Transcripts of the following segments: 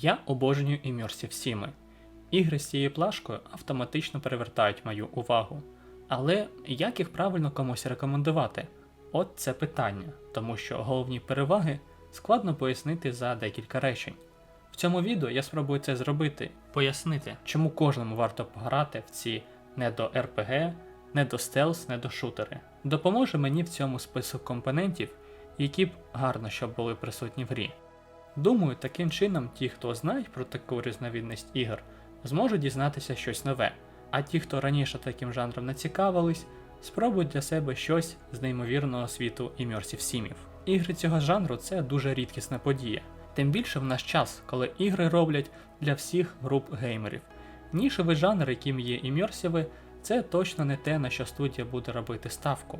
Я обожнюю Immersive Сіми. Ігри з цією плашкою автоматично привертають мою увагу. Але як їх правильно комусь рекомендувати? От це питання, тому що головні переваги складно пояснити за декілька речень. В цьому відео я спробую це зробити, пояснити, чому кожному варто пограти в ці не до RPG, не до стелс, не до шутери. Допоможе мені в цьому список компонентів, які б гарно щоб були присутні в грі. Думаю, таким чином ті, хто знають про таку різновідність ігор, зможуть дізнатися щось нове, а ті, хто раніше таким жанром не цікавились, спробують для себе щось з неймовірного світу імерсів сімів. Ігри цього жанру це дуже рідкісна подія, тим більше в наш час, коли ігри роблять для всіх груп геймерів. Нішевий жанр, яким є імерсіви, це точно не те, на що студія буде робити ставку.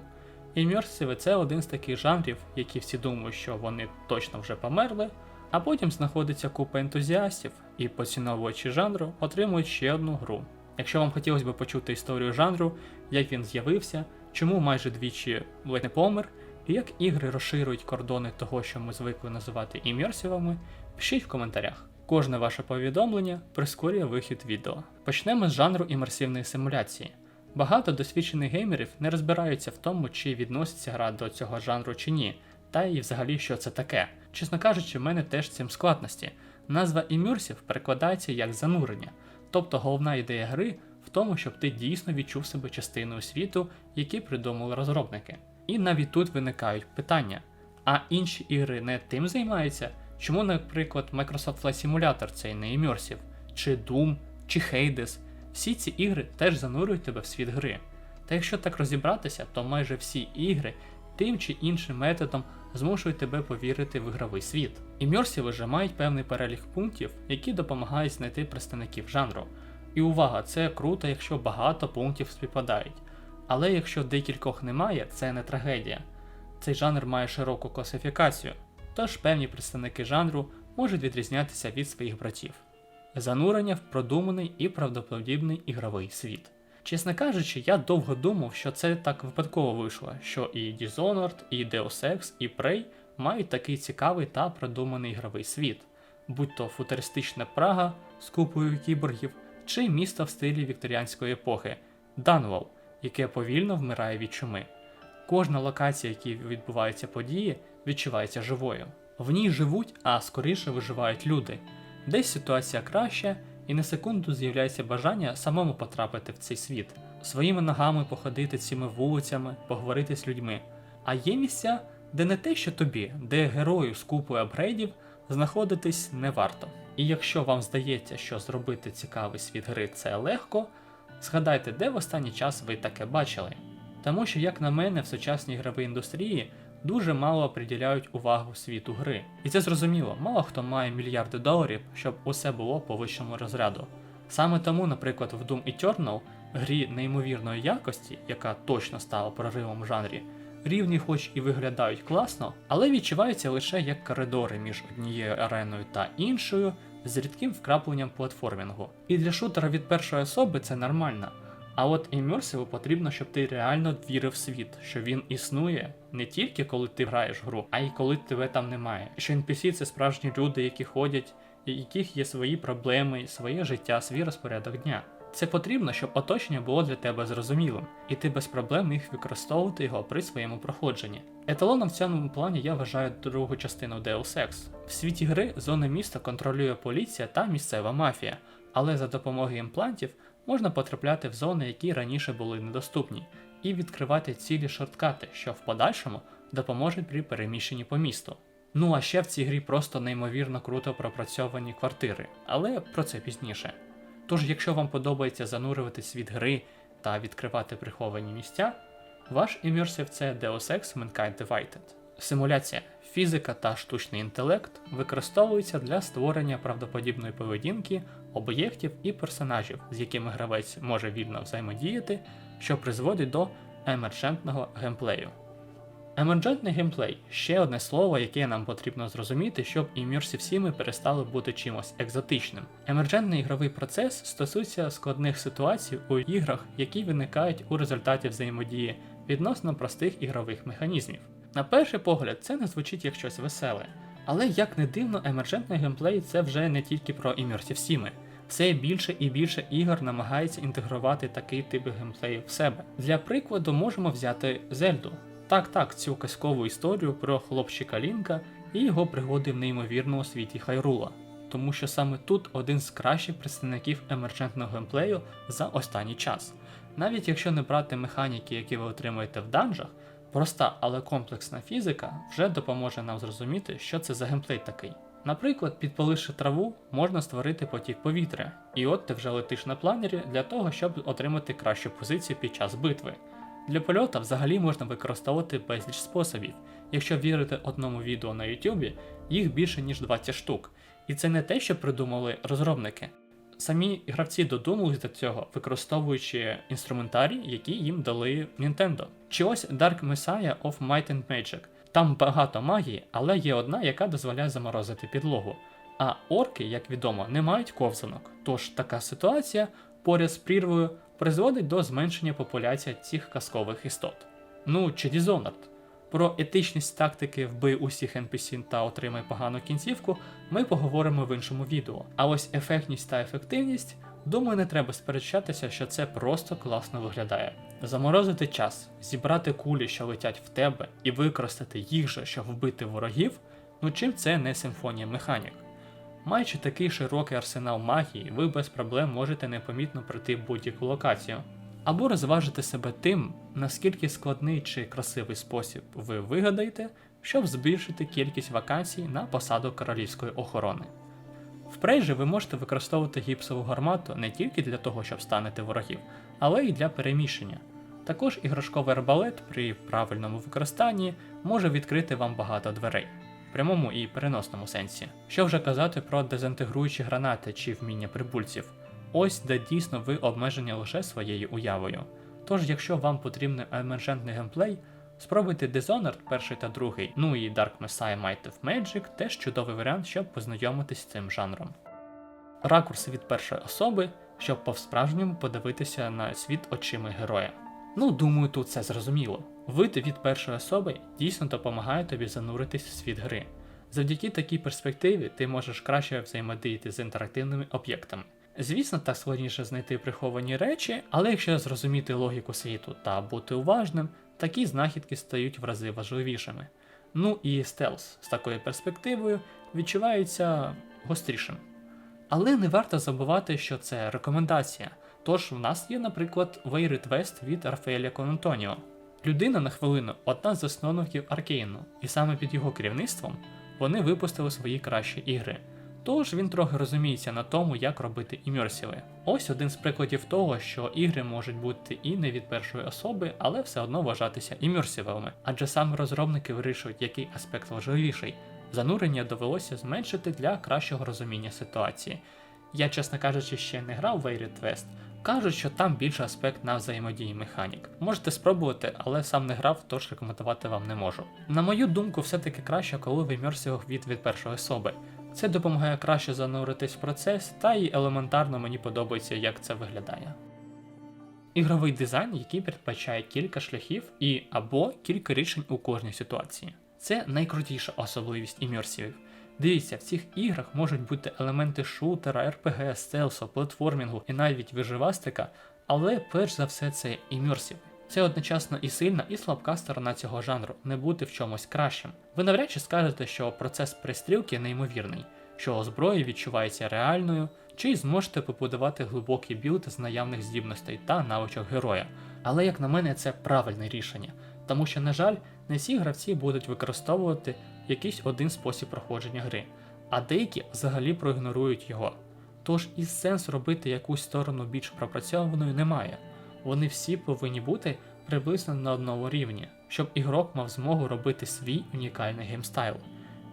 Імерсіви це один з таких жанрів, які всі думають, що вони точно вже померли, а потім знаходиться купа ентузіастів і поціновувачі жанру отримують ще одну гру. Якщо вам хотілося б почути історію жанру, як він з'явився, чому майже двічі ледь не помер, і як ігри розширюють кордони того, що ми звикли називати імерсівами, пишіть в коментарях. Кожне ваше повідомлення прискорює вихід відео. Почнемо з жанру імерсивної симуляції. Багато досвідчених геймерів не розбираються в тому, чи відноситься гра до цього жанру чи ні, та і взагалі що це таке. Чесно кажучи, в мене теж цим складності. Назва імерсів перекладається як занурення, тобто головна ідея гри в тому, щоб ти дійсно відчув себе частиною світу, який придумали розробники. І навіть тут виникають питання: а інші ігри не тим займаються? Чому, наприклад, Microsoft Flight Simulator цей не імерсів, чи Doom, чи Hades? Всі ці ігри теж занурюють тебе в світ гри. Та якщо так розібратися, то майже всі ігри тим чи іншим методом змушують тебе повірити в ігровий світ. Імерсіви вже мають певний перелік пунктів, які допомагають знайти представників жанру. І увага, це круто, якщо багато пунктів співпадають. Але якщо декількох немає, це не трагедія. Цей жанр має широку класифікацію, тож певні представники жанру можуть відрізнятися від своїх братів. Занурення в продуманий і правдоподібний ігровий світ. Чесно кажучи, я довго думав, що це так випадково вийшло, що і Dishonored, і Deus Ex, і Prey мають такий цікавий та продуманий ігровий світ, будь то футуристична Прага з купою кіборгів, чи місто в стилі вікторіанської епохи Данвал, яке повільно вмирає від чуми. Кожна локація, в якій відбуваються події, відчувається живою. В ній живуть, а скоріше виживають люди. Десь ситуація краща, і на секунду з'являється бажання самому потрапити в цей світ, своїми ногами походити цими вулицями, поговорити з людьми. А є місця, де не те, що тобі, де герою з купою апгрейдів знаходитись не варто. І якщо вам здається, що зробити цікавий світ гри це легко, згадайте, де в останній час ви таке бачили. Тому що, як на мене, в сучасній ігровій індустрії дуже мало приділяють увагу світу гри. І це зрозуміло, мало хто має мільярди доларів, щоб усе було по вищому розряду. Саме тому, наприклад, в Doom Eternal, грі неймовірної якості, яка точно стала проривом в жанрі, рівні хоч і виглядають класно, але відчуваються лише як коридори між однією ареною та іншою з рідким вкрапленням платформінгу. І для шутера від першої особи це нормально. А от імерсиву потрібно, щоб ти реально вірив в світ, що він існує не тільки коли ти граєш гру, а й коли тебе там немає. Що NPC це справжні люди, які ходять, і яких є свої проблеми, своє життя, свій розпорядок дня. Це потрібно, щоб оточення було для тебе зрозумілим, і ти без проблем міг використовувати його при своєму проходженні. Еталоном в цьому плані я вважаю другу частину Deus Ex. В світі гри зони міста контролює поліція та місцева мафія, але за допомогою імплантів можна потрапляти в зони, які раніше були недоступні, і відкривати цілі шорткати, що в подальшому допоможуть при переміщенні по місту. Ну а ще в цій грі просто неймовірно круто пропрацьовані квартири, але про це пізніше. Тож, якщо вам подобається занурювати світ гри та відкривати приховані місця, ваш імерсив це Deus Ex Mankind Divided. Симуляція, фізика та штучний інтелект використовуються для створення правдоподібної поведінки, об'єктів і персонажів, з якими гравець може вільно взаємодіяти, що призводить до емерджентного геймплею. Емерджентний геймплей ще одне слово, яке нам потрібно зрозуміти, щоб Immersive Сіми перестали бути чимось екзотичним. Емерджентний ігровий процес стосується складних ситуацій у іграх, які виникають у результаті взаємодії відносно простих ігрових механізмів. На перший погляд, це не звучить як щось веселе, Але як не дивно, емерджентний геймплей це вже не тільки про Immersive Sim. Все більше і більше ігор намагається інтегрувати такий тип геймплею в себе. Для прикладу можемо взяти Зельду. Так, так, цю казкову історію про хлопчика Лінка і його пригоди в неймовірному світі Хайрула. Тому що саме тут один з кращих представників емерджентного геймплею за останній час. Навіть якщо не брати механіки, які ви отримуєте в данжах, проста, але комплексна фізика вже допоможе нам зрозуміти, що це за геймплей такий. Наприклад, підпаливши траву, можна створити потік повітря, і от ти вже летиш на планері для того, щоб отримати кращу позицію під час битви. Для польота взагалі можна використовувати безліч способів. Якщо вірити одному відео на YouTube, їх більше ніж 20 штук. І це не те, що придумали розробники. Самі гравці додумались до цього, використовуючи інструментарій, які їм дали Nintendo. Чи ось Dark Messiah of Might and Magic. Там багато магії, але є одна, яка дозволяє заморозити підлогу. А орки, як відомо, не мають ковзанок. Тож така ситуація поряд з прірвою призводить до зменшення популяції цих казкових істот. Ну чи Dishonored. Про етичність тактики вбий усіх NPC та отримай погану кінцівку ми поговоримо в іншому відео. А ось ефектність та ефективність, думаю, не треба сперечатися, що це просто класно виглядає. Заморозити час, зібрати кулі, що летять в тебе, і використати їх же, щоб вбити ворогів, ну чим це не симфонія механік. Маючи такий широкий арсенал магії, ви без проблем можете непомітно пройти будь-яку локацію. Або розважити себе тим, наскільки складний чи красивий спосіб ви вигадаєте, щоб збільшити кількість вакансій на посаду королівської охорони. В прейжі ви можете використовувати гіпсову гармату не тільки для того, щоб станете ворогів, але й для переміщення. Також іграшковий арбалет при правильному використанні може відкрити вам багато дверей, в прямому і переносному сенсі. Що вже казати про дезінтегруючі гранати чи вміння прибульців. Ось де дійсно ви обмежені лише своєю уявою. Тож, якщо вам потрібен емерджентний геймплей, спробуйте Dishonored перший та другий, ну і Dark Messiah Might of Magic теж чудовий варіант, щоб познайомитись з цим жанром. Ракурси від першої особи, щоб по-справжньому подивитися на світ очима героя. Ну, думаю, тут все зрозуміло. Вид від першої особи дійсно допомагає тобі зануритись в світ гри. Завдяки такій перспективі ти можеш краще взаємодіяти з інтерактивними об'єктами. Звісно, так складніше знайти приховані речі, але якщо зрозуміти логіку світу та бути уважним, такі знахідки стають в рази важливішими. Ну і стелс з такою перспективою відчувається гострішим. Але не варто забувати, що це рекомендація. Тож в нас є, наприклад, Вейрит Вест від Рафаеля Конантоніо. Людина на хвилину одна з засновників Аркейну, і саме під його керівництвом вони випустили свої кращі ігри. Тож він трохи розуміється на тому, як робити імерсіви. Ось один з прикладів того, що ігри можуть бути і не від першої особи, але все одно вважатися імерсівими, адже саме розробники вирішують, який аспект важливіший. Занурення довелося зменшити для кращого розуміння ситуації. Я, чесно кажучи, ще не грав в Waited West. Кажуть, що там більше аспект на взаємодії механік. Можете спробувати, але сам не грав, тож рекомендувати вам не можу. На мою думку, все-таки краще, коли в імерсівах від від першої особи. Це допомагає краще зануритись в процес, та й елементарно мені подобається, як це виглядає. Ігровий дизайн, який передбачає кілька шляхів і або кілька рішень у кожній ситуації. Це найкрутіша особливість імерсівів. Дивіться, в цих іграх можуть бути елементи шутера, РПГ, стелсу, платформінгу і навіть виживастика, але перш за все це імерсів. Це одночасно і сильна, і слабка сторона цього жанру не бути в чомусь кращим. Ви навряд чи скажете, що процес пристрілки неймовірний, що зброя відчувається реальною, чи зможете побудувати глибокий білд з наявних здібностей та навичок героя. Але як на мене, це правильне рішення, тому що, на жаль, не всі гравці будуть використовувати якийсь один спосіб проходження гри, а деякі взагалі проігнорують його. Тож і сенс робити якусь сторону більш пропрацьованою немає. Вони всі повинні бути приблизно на одному рівні, щоб ігрок мав змогу робити свій унікальний геймстайл.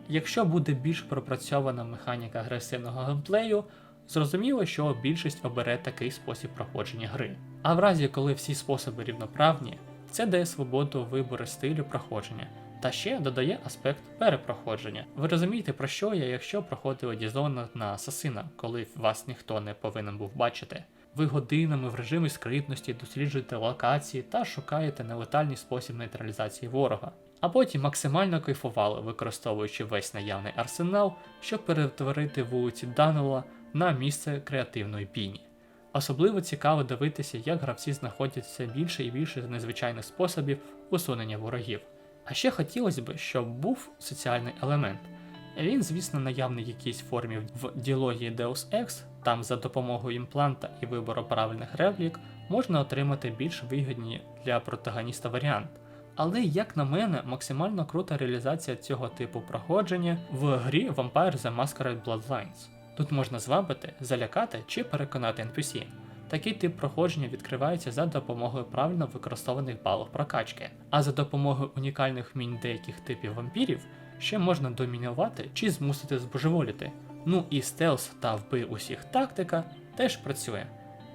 Якщо буде більш пропрацьована механіка агресивного геймплею, зрозуміло, що більшість обере такий спосіб проходження гри. А в разі, коли всі способи рівноправні, це дає свободу вибору стилю проходження. Та ще додає аспект перепроходження. Ви розумієте, про що я, якщо проходили Dishonored на Асасина, коли вас ніхто не повинен був бачити. Ви годинами в режимі скритності досліджуєте локації та шукаєте нелетальний спосіб нейтралізації ворога. а потім максимально кайфували, використовуючи весь наявний арсенал, щоб перетворити вулиці Данела на місце креативної бійні. Особливо цікаво дивитися, як гравці знаходять все більше і більше незвичайних способів усунення ворогів. А ще хотілося б, щоб був соціальний елемент. Він, звісно, наявний в якійсь формі в діалогії Deus Ex, там за допомогою імпланта і вибору правильних реплік можна отримати більш вигідні для протагоніста варіант. Але, як на мене, максимально крута реалізація цього типу проходження в грі Vampire The Masquerade Bloodlines. Тут можна звабити, залякати чи переконати NPC. Такий тип проходження відкривається за допомогою правильно використованих балів прокачки, а за допомогою унікальних вмінь деяких типів вампірів ще можна домінувати чи змусити збожеволіти. Ну і стелс та вбий усіх тактика теж працює.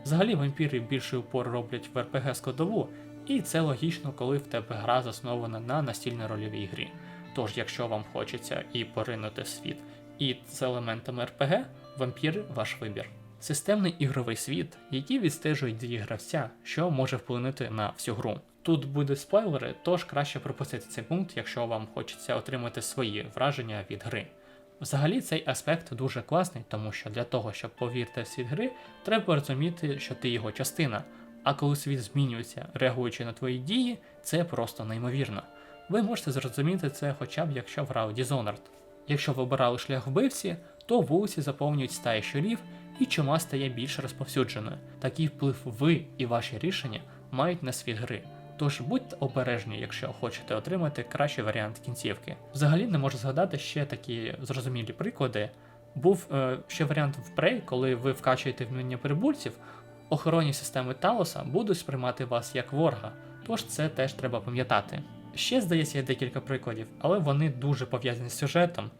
Взагалі вампіри більший упор роблять в РПГ складову, і це логічно, коли в тебе гра заснована на настільно рольовій грі. Тож, якщо вам хочеться і поринути світ, і з елементами РПГ, вампір ваш вибір. Системний ігровий світ, який відстежує дії гравця, що може вплинути на всю гру. Тут буде спойлери, тож краще пропустити цей пункт, якщо вам хочеться отримати свої враження від гри. Взагалі цей аспект дуже класний, тому що для того, щоб повірити в світ гри, треба розуміти, що ти його частина. А коли світ змінюється, реагуючи на твої дії, це просто неймовірно. Ви можете зрозуміти це хоча б якщо грав Dishonored. Якщо ви обирали шлях вбивці, то вулиці заповнюють стаї щурів і чума стає більш розповсюдженою. Такий вплив ви і ваші рішення мають на світ гри. Тож будьте обережні, якщо хочете отримати кращий варіант кінцівки. Взагалі не можу згадати ще такі зрозумілі приклади. Був е, ще варіант в Prey, коли ви вкачуєте вміння прибульців, охоронні системи Талоса будуть сприймати вас як ворога, тож це теж треба пам'ятати. Ще, здається, є декілька прикладів, але вони дуже пов'язані з сюжетом,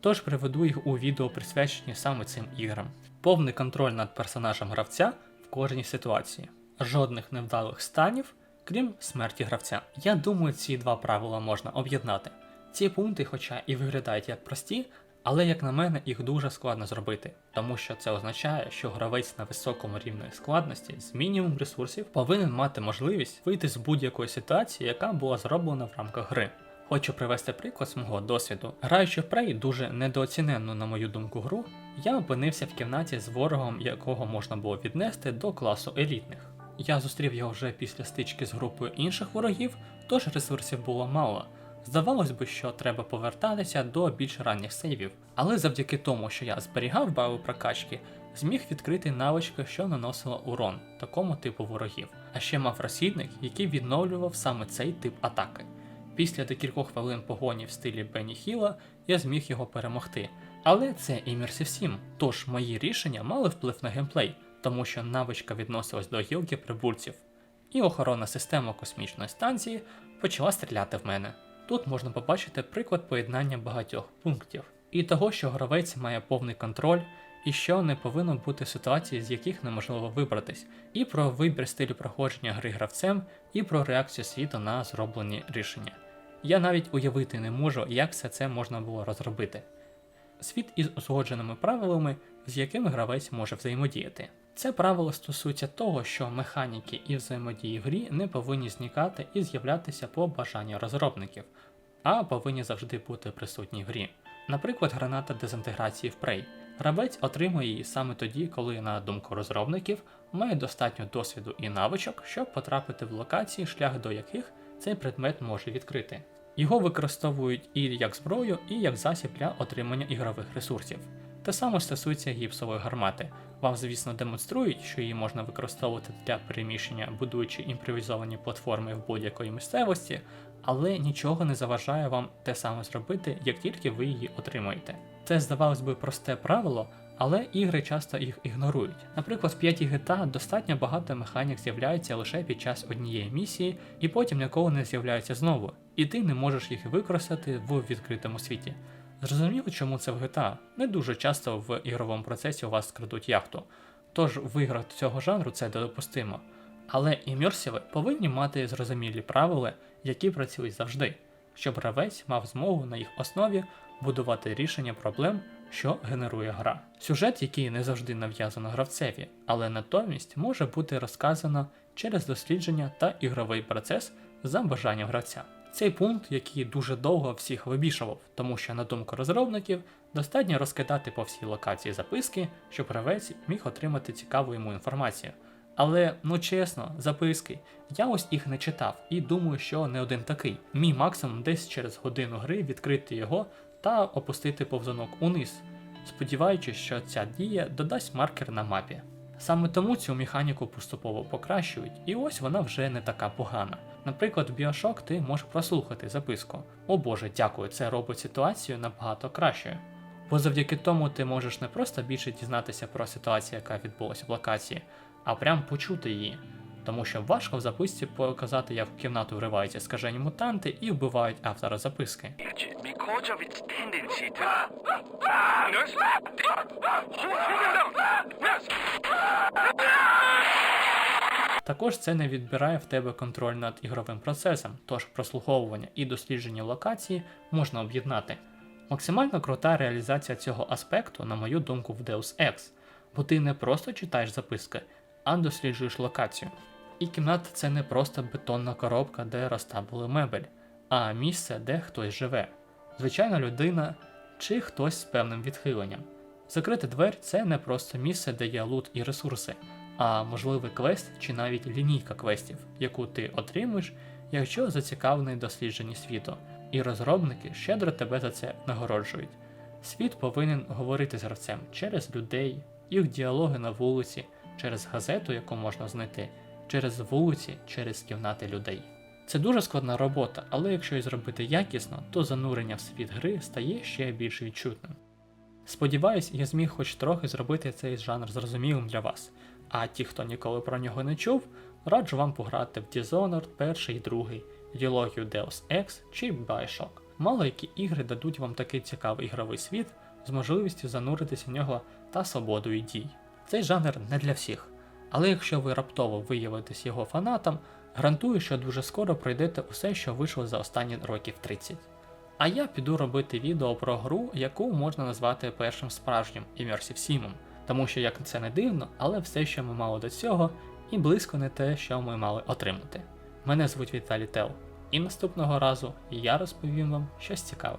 тож приведу їх у відео присвячені саме цим іграм. Повний контроль над персонажем гравця в кожній ситуації, жодних невдалих станів, крім смерті гравця. Я думаю, ці два правила можна об'єднати. Ці пункти, хоча і виглядають як прості, але, як на мене, їх дуже складно зробити, тому що це означає, що гравець на високому рівні складності з мінімум ресурсів повинен мати можливість вийти з будь-якої ситуації, яка була зроблена в рамках гри. Хочу привести приклад з мого досвіду. Граючи в Prey дуже недооціненну, на мою думку, гру, я опинився в кімнаті з ворогом, якого можна було віднести до класу елітних. Я зустрів його вже після стички з групою інших ворогів, тож ресурсів було мало. Здавалось би, що треба повертатися до більш ранніх сейвів, але завдяки тому, що я зберігав бали прокачки, зміг відкрити навички, що наносила урон такому типу ворогів, а ще мав розхідник, який відновлював саме цей тип атаки. Після декількох хвилин погоні в стилі Бенні Хіла я зміг його перемогти. Але це Immersive 7, тож мої рішення мали вплив на геймплей, тому що навичка відносилась до гілки прибульців. І охоронна система космічної станції почала стріляти в мене. Тут можна побачити приклад поєднання багатьох пунктів і того, що гравець має повний контроль, і що не повинно бути ситуацій, з яких неможливо вибратись, і про вибір стилю проходження гри гравцем, і про реакцію світу на зроблені рішення. Я навіть уявити не можу, як все це можна було розробити. Світ із узгодженими правилами, з якими гравець може взаємодіяти. Це правило стосується того, що механіки і взаємодії в грі не повинні зникати і з'являтися по бажанню розробників, а повинні завжди бути присутні в грі. Наприклад, граната дезінтеграції в Prey. Гравець отримує її саме тоді, коли, на думку розробників, має достатньо досвіду і навичок, щоб потрапити в локації, шлях до яких цей предмет може відкрити. Його використовують і як зброю, і як засіб для отримання ігрових ресурсів. Те саме стосується гіпсової гармати. Вам, звісно, демонструють, що її можна використовувати для переміщення, будуючи імпровізовані платформи в будь-якої місцевості, але нічого не заважає вам те саме зробити, як тільки ви її отримуєте. Це здавалось би просте правило, але ігри часто їх ігнорують. Наприклад, в 5 GTA достатньо багато механік з'являється лише під час однієї місії, і потім ніколи не з'являються знову, і ти не можеш їх використати в відкритому світі. Зрозуміло, чому це в GTA. Не дуже часто в ігровому процесі у вас крадуть яхту. Тож в іграх цього жанру це допустимо. Але імерсіви повинні мати зрозумілі правила, які працюють завжди, щоб гравець мав змогу на їх основі будувати рішення проблем, що генерує гра. Сюжет, який не завжди нав'язано гравцеві, але натомість може бути розказано через дослідження та ігровий процес за бажанням гравця. Цей пункт, який дуже довго всіх вибішував, тому що, на думку розробників, достатньо розкидати по всій локації записки, щоб гравець міг отримати цікаву йому інформацію. Але ну чесно, записки, я ось їх не читав і думаю, що не один такий. Мій максимум десь через годину гри відкрити його та опустити повзунок униз, сподіваючись, що ця дія додасть маркер на мапі. Саме тому цю механіку поступово покращують, і ось вона вже не така погана. Наприклад, в Bioshock ти можеш прослухати записку. О боже, дякую, це робить ситуацію набагато кращою. Бо завдяки тому ти можеш не просто більше дізнатися про ситуацію, яка відбулася в локації, а прям почути її. Тому що важко в записці показати, як в кімнату вриваються скажені мутанти і вбивають автора записки. Також це не відбирає в тебе контроль над ігровим процесом, тож прослуховування і дослідження локації можна об'єднати. Максимально крута реалізація цього аспекту, на мою думку, в Deus Ex, бо ти не просто читаєш записки, а досліджуєш локацію. І кімната це не просто бетонна коробка, де розставили мебель, а місце, де хтось живе. Звичайна людина чи хтось з певним відхиленням. Закрита двері це не просто місце, де є лут і ресурси, а можливий квест чи навіть лінійка квестів, яку ти отримуєш, якщо зацікавлений дослідженні світу, і розробники щедро тебе за це нагороджують. Світ повинен говорити з гравцем через людей, їх діалоги на вулиці, через газету, яку можна знайти, через вулиці, через кімнати людей. Це дуже складна робота, але якщо її зробити якісно, то занурення в світ гри стає ще більш відчутним. Сподіваюсь, я зміг хоч трохи зробити цей жанр зрозумілим для вас. А ті, хто ніколи про нього не чув, раджу вам пограти в Dishonored перший і другий, діалогію Deus Ex чи Bioshock. Мало які ігри дадуть вам такий цікавий ігровий світ з можливістю зануритися в нього та свободою дій. Цей жанр не для всіх, але якщо ви раптово виявитесь його фанатом, гарантую, що дуже скоро пройдете усе, що вийшло за останні років 30. А я піду робити відео про гру, яку можна назвати першим справжнім Immersive Sim, тому що, як це не дивно, але все, що ми мали до цього, і близько не те, що ми мали отримати. Мене звуть Віталій Тел, і наступного разу я розповім вам щось цікаве.